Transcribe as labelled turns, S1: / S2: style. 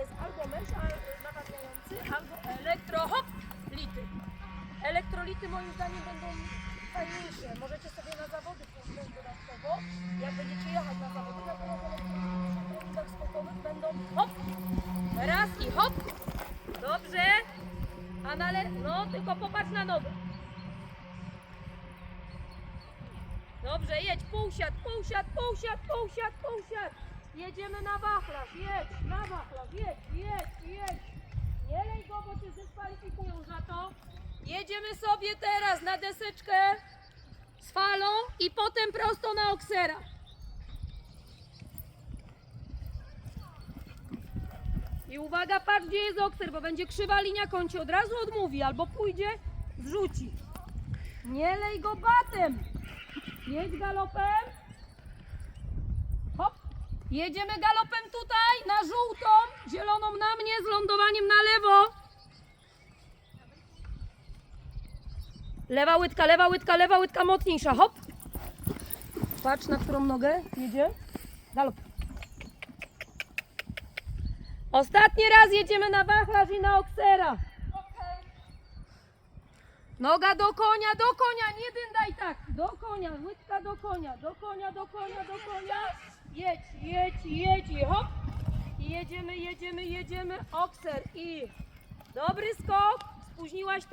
S1: jest albo a, nawadniający, albo elektro, hop, lity. Elektrolity moim zdaniem będą fajniejsze. Możecie sobie na zawody wziąć dodatkowo, jak będziecie jechać na zawody, natomiast elektrolity przy treningach skokowych będą hop, raz i hop. Dobrze. A na le... no tylko popatrz na nogę. Dobrze, jedź, półsiad, półsiad, półsiad, półsiad, półsiad. Jedziemy na wachlarz, jedź, na wachlarz, jedź, jedź, jedź. Nie lej go, bo cię dyskwalifikują za to. Jedziemy sobie teraz na deseczkę z falą i potem prosto na oksera. I uwaga, patrz gdzie jest okser, bo będzie krzywa linia, kończy od razu odmówi albo pójdzie, zrzuci. Nie lej go batem. Jedź galopem. Jedziemy galopem tutaj na żółtą, zieloną na mnie z lądowaniem na lewo. Lewa łydka, lewa łydka, lewa łydka mocniejsza. Hop. Patrz na którą nogę jedzie. Galop. Ostatni raz jedziemy na wachlarz i na oksera. Noga do konia, do konia, nie dyndaj tak. Do konia, łydka do konia, do konia, do konia, do konia. Jedź, jedź, jedź hop. I jedziemy, jedziemy, jedziemy. Okser i dobry skok. Spóźniłaś trochę.